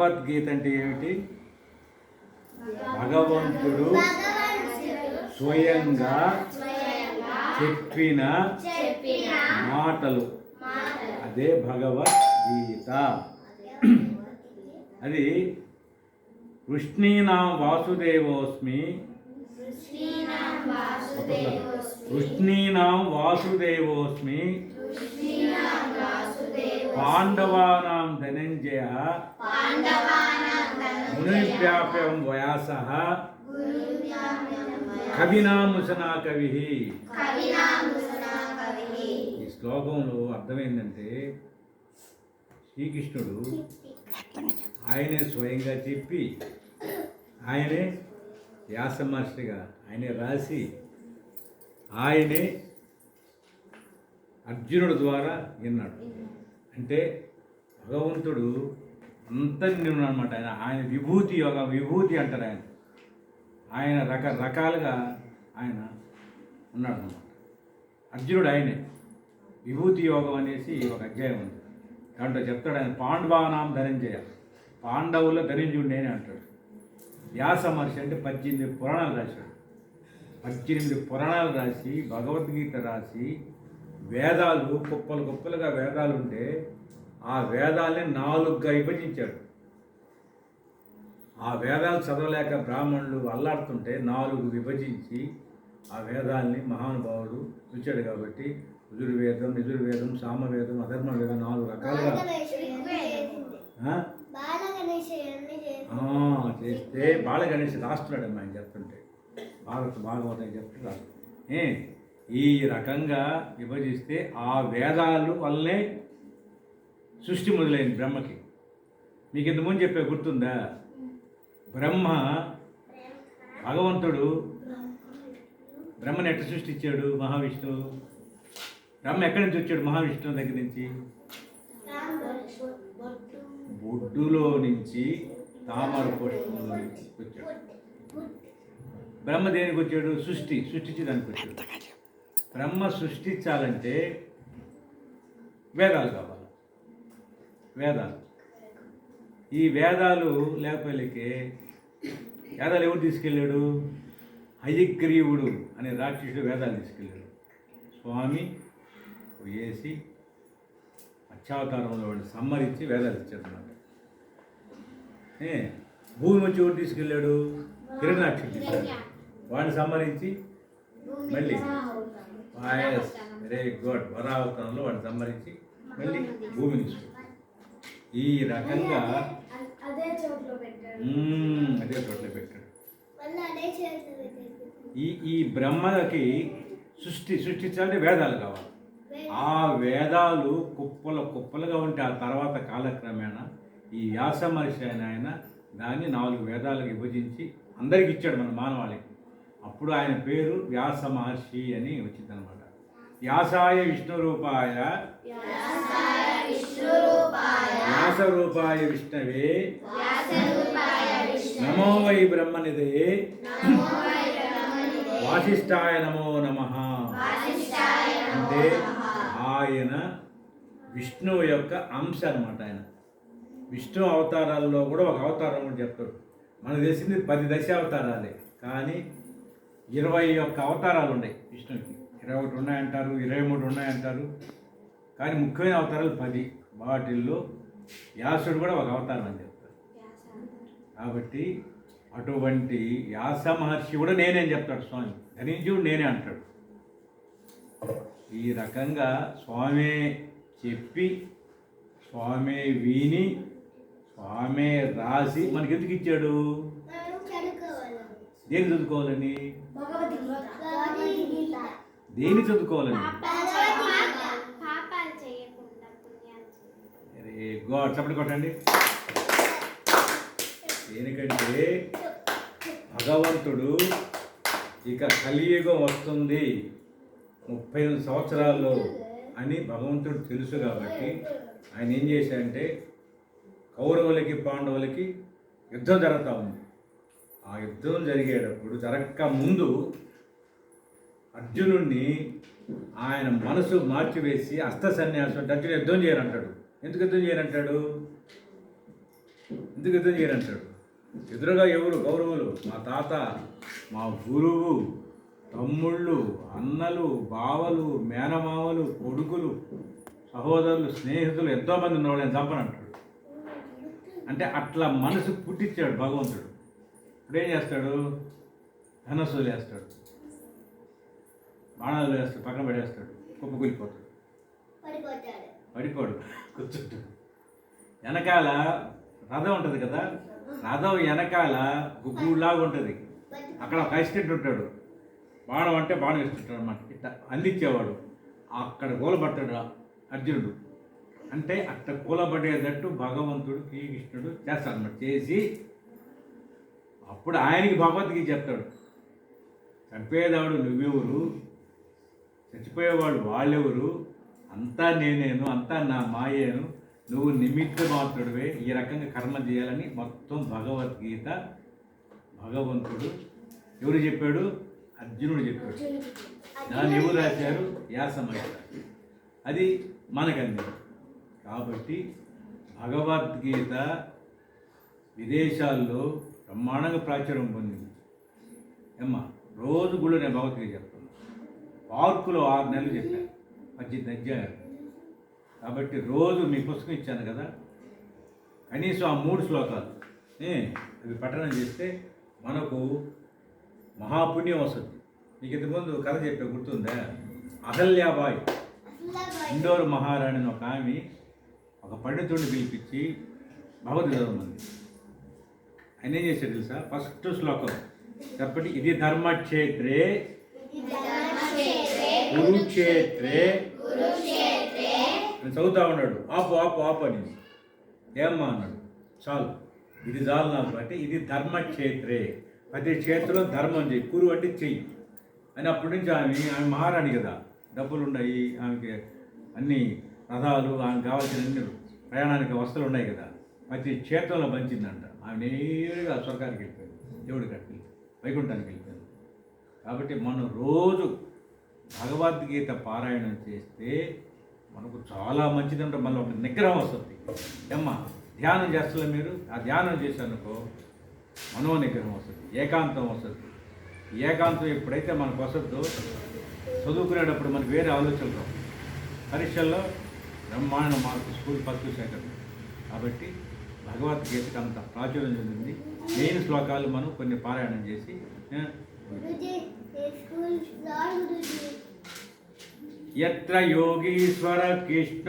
భగవద్గీత అంటే ఏమిటి? భగవంతుడు స్వయంగా చెప్పిన మాటలు. అదే భగవద్గీత. అది కృష్ణీనాం వాసుదేవోస్మి. కృష్ణీనాం వాసుదేవోస్మి. పాండవానాం ధనంజయ మునివ్యాప్యం వయాస కవినాముసనా కవి ఈ శ్లోకంలో అర్థమైందంటే శ్రీకృష్ణుడు ఆయనే స్వయంగా చెప్పి ఆయనే వ్యాస మహర్షిగా ఆయనే రాసి ఆయనే అర్జునుడు ద్వారా విన్నాడు. అంటే భగవంతుడు అంతని అనమాట ఆయన ఆయన విభూతి యోగ విభూతి అంటారు ఆయన. ఆయన రకరకాలుగా ఆయన ఉన్నాడు అనమాట అర్జునుడు ఆయనే. విభూతి యోగం అనేసి ఒక అధ్యాయం ఉంది. దాంట్లో చెప్తాడు ఆయన పాండవానాం ధనంజయ పాండవుల్లో ధరించుడు అని అంటాడు. వ్యాస మహర్షి అంటే పద్దెనిమిది పురాణాలు రాశాడు. పద్దెనిమిది పురాణాలు రాసి భగవద్గీత రాసి వేదాలు కుప్పలు కుప్పలుగా వేదాలు ఉంటే ఆ వేదాల్ని నాలుగుగా విభజించాడు. ఆ వేదాలు చదవలేక బ్రాహ్మణులు అల్లాడుతుంటే నాలుగు విభజించి ఆ వేదాల్ని మహానుభావుడు చూచాడు కాబట్టి యజుర్వేదం నిజుర్వేదం సామవేదం అధర్మ వేదం నాలుగు రకాలుగా చేస్తే బాలగణేష్ రాస్తున్నాడు అమ్మా ఆయన చెప్తుంటే. భారత భాగవతం అని చెప్తే రాస్తున్నాడు. ఈ రకంగా విభజిస్తే ఆ వేదాలు వల్లే సృష్టి మొదలైంది బ్రహ్మకి. మీకు ఇంతకుముందు చెప్పే గుర్తుందా? బ్రహ్మ భగవంతుడు బ్రహ్మని ఎట్ట సృష్టించాడు? మహావిష్ణువు. బ్రహ్మ ఎక్కడి నుంచి వచ్చాడు? మహావిష్ణువు దగ్గర నుంచి. బొడ్డులో నుంచి తామర పుష్పంలో నుంచి వచ్చాడు. బ్రహ్మ దేనికి వచ్చాడు? సృష్టి. సృష్టించడానికి వచ్చాడు. బ్రహ్మ సృష్టించాలంటే వేదాలు కావాలి. వేదాలు. ఈ వేదాలు లేకపోతే వేదాలు ఎవరు తీసుకెళ్ళాడు? హయగ్రీవుడు అనే రాక్షసుడు వేదాలు తీసుకెళ్ళాడు. స్వామి వేసి అత్యావతారంలో వాడిని సమ్మరించి వేదాలు ఇచ్చాడు అన్నమాట. ఏ భూమి వచ్చి ఎవరు తీసుకెళ్ళాడు? తీసుకెళ్ళాడు. వాడిని సంహరించి మళ్ళీ వాయస్ వెరీ గుడ్ వరావతారంలో వాడిని సంహరించి మళ్ళీ భూమిని ఈ రకంగా అదే చోట్ల పెట్టాడు. ఈ ఈ బ్రహ్మకి సృష్టి సృష్టించాలంటే వేదాలు కావాలి. ఆ వేదాలు కుప్పల కుప్పలుగా ఉంటే ఆ తర్వాత కాలక్రమేణా ఈ వ్యాస మహర్షి అయిన ఆయన దాన్ని నాలుగు వేదాలకు విభజించి అందరికి ఇచ్చాడు మన మానవాళికి. అప్పుడు ఆయన పేరు వ్యాస మహర్షి అని వచ్చిందనమాట వ్యాసాయ విష్ణు రూపాయ వ్యాస రూపాయ విష్ణవే. నమో వై బ్రహ్మనిదయే వాసిష్ఠాయ నమో నమ. అంటే ఆయన విష్ణువు యొక్క అంశ అనమాట ఆయన. విష్ణు అవతారాల్లో కూడా ఒక అవతారం అని చెప్తాడు మనకు తెలిసింది పది దశ అవతారాలే కానీ ఇరవై ఒక్క అవతారాలు ఉన్నాయి విష్ణువుకి. ఇరవై ఒకటి ఉన్నాయంటారు ఇరవై మూడు ఉన్నాయంటారు. కానీ ముఖ్యమైన అవతారాలు పది. వాటిల్లో వ్యాసుడు కూడా ఒక అవతారం అని చెప్తారు. కాబట్టి అటువంటి వ్యాస మహర్షి కూడా నేనే అని చెప్తాడు స్వామి. ధరించుడు నేనే అంటాడు. ఈ రకంగా స్వామే చెప్పి స్వామే విని స్వామే రాసి మనకి ఎందుకు ఇచ్చాడు? దేని చదువుకోవాలని దేని చదువుకోవాలని పాపాలు చప్పటి కొట్టండి. దేనికంటే భగవంతుడు ఇక కలియుగం వస్తుంది ముప్పై ఎనిమిది సంవత్సరాల్లో అని భగవంతుడు తెలుసు కాబట్టి ఆయన ఏం చేశాడంటే కౌరవులకి పాండవులకి యుద్ధం జరుగుతూ ఉంది. ఆ యుద్ధం జరిగేటప్పుడు జరగక ముందు అర్జునుడిని ఆయన మనసు మార్చివేసి అస్త సన్యాసం అంటే అర్జునుడు యుద్ధం చేయనంటాడు. ఎందుకు యుద్ధం చేయనంటాడు? ఎందుకు యుద్ధం చేయరంటాడు ఎదురుగా ఎవరు? గౌరవులు? మా తాత మా గురువు తమ్ముళ్ళు అన్నలు బావలు మేనమావలు కొడుకులు సహోదరులు స్నేహితులు ఎంతోమంది ఉన్నవాళ్ళని చంపనంటాడు. అంటే అట్లా మనసు పుట్టించాడు భగవంతుడు. ఇప్పుడు ఏం చేస్తాడు? ధనస్సు వేస్తాడు. బాణాలు వేస్తాడు పక్కన పడేస్తాడు. కుప్ప కూలిపోతాడు. పడిపోడు. కూర్చుంటాడు. వెనకాల రథం ఉంటుంది కదా? రథం వెనకాల గుగ్గులాగా ఉంటుంది. అక్కడ ఒక అసిస్టెంట్ ఉంటాడు. బాణం అంటే బాణం ఇస్తుంటాడు అనమాట ఇట్లా అందించేవాడు. అక్కడ కూలబట్టాడు అర్జునుడు. అంటే అట్ట కూలబడేటట్టు భగవంతుడు శ్రీకృష్ణుడు చేస్తాడు అన్నమాట చేసి అప్పుడు ఆయనకి భగవద్గీత చెప్తాడు. చంపేదాడు నువ్వెవరు? చచ్చిపోయేవాడు వాళ్ళెవరు? అంతా నేనేను అంతా నా మాయేను నువ్వు నిమిత్త మాత్రుడివే. ఈ రకంగా కర్మ చేయాలని మొత్తం భగవద్గీత భగవంతుడు ఎవరు చెప్పాడు? అర్జునుడు చెప్పాడు. దాన్ని ఎవరు రాశారు? వ్యాసమహర్షి అది మనకంది. కాబట్టి భగవద్గీత విదేశాల్లో బ్రహ్మాండంగా ప్రాచుర్యం పొందింది. ఏమ్మా రోజు కూడా నేను భగవద్గీత చెప్తాను పార్కులో ఆరు నెలలు చెప్పాను. పద్దెనిమిది అధ్యాయాలు. కాబట్టి రోజు మీ పుస్తకం ఇచ్చాను కదా. కనీసం ఆ మూడు శ్లోకాలు. అవి పఠనం చేస్తే మనకు మహాపుణ్యం వస్తుంది. నీకు ఇంతకుముందు కథ చెప్పే గుర్తుందా? అహల్యాబాయ్. ఇండోర్ మహారాణి అని ఒక ఆమె ఒక పండితుడిని పిలిపించి భగవద్గీత చదవమంది ఆయన ఏం చేశాడు తెలుసా? ఫస్ట్ శ్లోకం. కాబట్టి ఇది ధర్మక్షేత్రే. కురుక్షేత్రే. అని చదువుతా ఉన్నాడు. ఆపు ఆపు ఆపు అని ఏమ్మా అన్నాడు. చాలు. ఇది చాలు నాకు అంటే ఇది ధర్మక్షేత్రే. ప్రతి క్షేత్రం ధర్మం చెయ్యి. కురు అంటే చెయ్యి. అని అప్పటి నుంచి ఆమె ఆమె మహారాణి కదా. డబ్బులు ఉన్నాయి ఆమెకి అన్ని రథాలు ఆమెకు కావాల్సిన అన్ని ప్రయాణానికి వస్తువులు ఉన్నాయి కదా. ప్రతి క్షేత్రంలో పంచిందంట. ఆమె నేరుగా స్వర్గానికి వెళ్ళిపోయింది దేవుడి కట్టి వైకుంఠానికి వెళ్ళిపోయింది కాబట్టి మనం రోజు భగవద్గీత పారాయణం చేస్తే మనకు చాలా మంచిదంటే మళ్ళీ ఒక నిగ్రహం వస్తుంది. ఏమ్మా ధ్యానం చేస్తలే మీరు? ఆ ధ్యానం చేశానుకో మనో నిగ్రహం వస్తుంది ఏకాంతం వస్తుంది. ఏకాంతం ఎప్పుడైతే మనకు వస్తుందో చదువుకునేటప్పుడు మనకు వేరే ఆలోచనలు రావు. పరీక్షల్లో బ్రహ్మాండ మార్కు స్కూల్ ఫస్ట్ సెకండ్ కాబట్టి భగవద్గీతకు అంత ప్రాచుర్యం చెందింది. మెయిన్ శ్లోకాలు మనం కొన్ని పారాయణం చేసి ఎత్ర యోగీశ్వర కృష్ణ.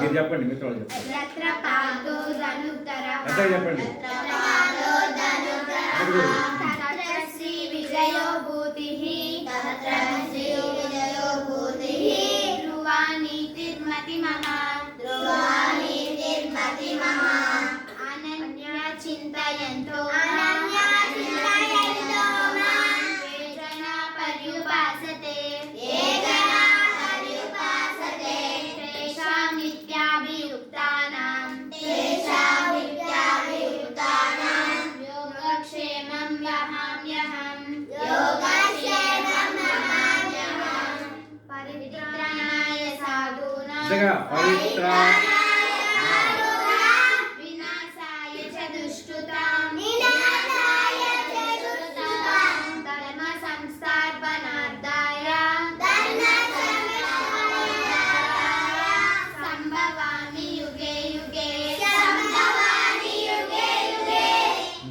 మీరు చెప్పండి మిత్రులు చెప్పండి. చెప్పండి. అడుగు. మమ ధ్రువానీతిర్మతి మమ అనన్య చింతయంతో అనన్య చింతయంతో ఏ జనా పర్యుపాసతే ఏ జనా పర్యుపాసతే తేషాం నిత్యాభియుక్తానాం తేషాం నిత్యాభియుక్తానాం యోగక్షేమం యహామ్యహం యోగక్షేమం యహామ్యహం పరిత్రాణాయ సాధూనాం పెద్దగా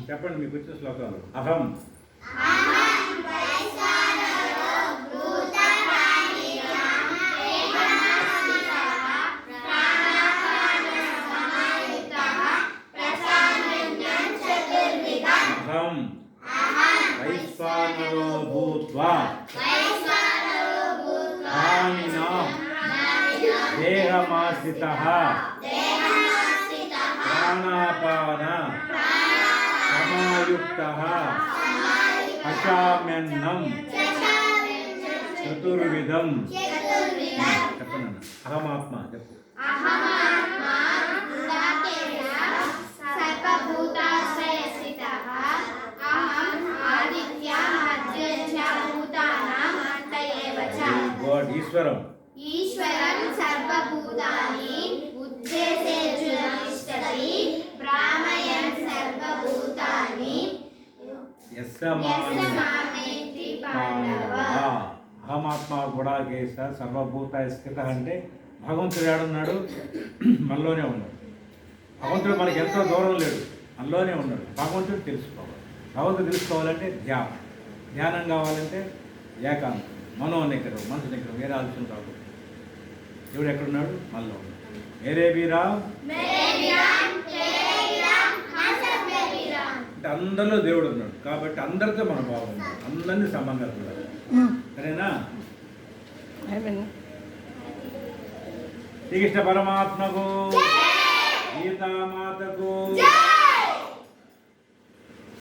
చెప్పండి మీకు వచ్చిన శ్లోకాలు. అహం అహం. దేహమాశ్రిత ప్రాణాపాన సమాయుక్త పశామ్యన్నం చతుర్విధం చెప్పండి అన్న అహమాత్మ చెప్పు అహమాత్మా అహమాత్మ గుడాకేశ సర్వభూత స్థిత అంటే భగవంతుడు ఏడున్నాడు? మనలోనే ఉన్నాడు. భగవంతుడు మనకి ఎంతో దూరం లేడు. మనలోనే ఉన్నాడు. భగవంతుడు తెలుసుకోవాలి. భగవంతుడు తెలుసుకోవాలంటే ధ్యానం. ధ్యానం కావాలంటే ఏకాంతం. మనో నిగ్రహం మనసు నిగ్రహం. వేరే ఆలోచన రాదు దేవుడు ఎక్కడున్నాడు? మనలో ఉన్నాడు. వేరే వీరా? మేరే విరామ్ అంటే అందరిలో దేవుడు ఉన్నాడు. కాబట్టి అందరితో మనం బాగుండాలి. అందరినీ సమానంగా చూడాలి. సరేనా? శ్రీకృష్ణ పరమాత్మకు గీతామాతకు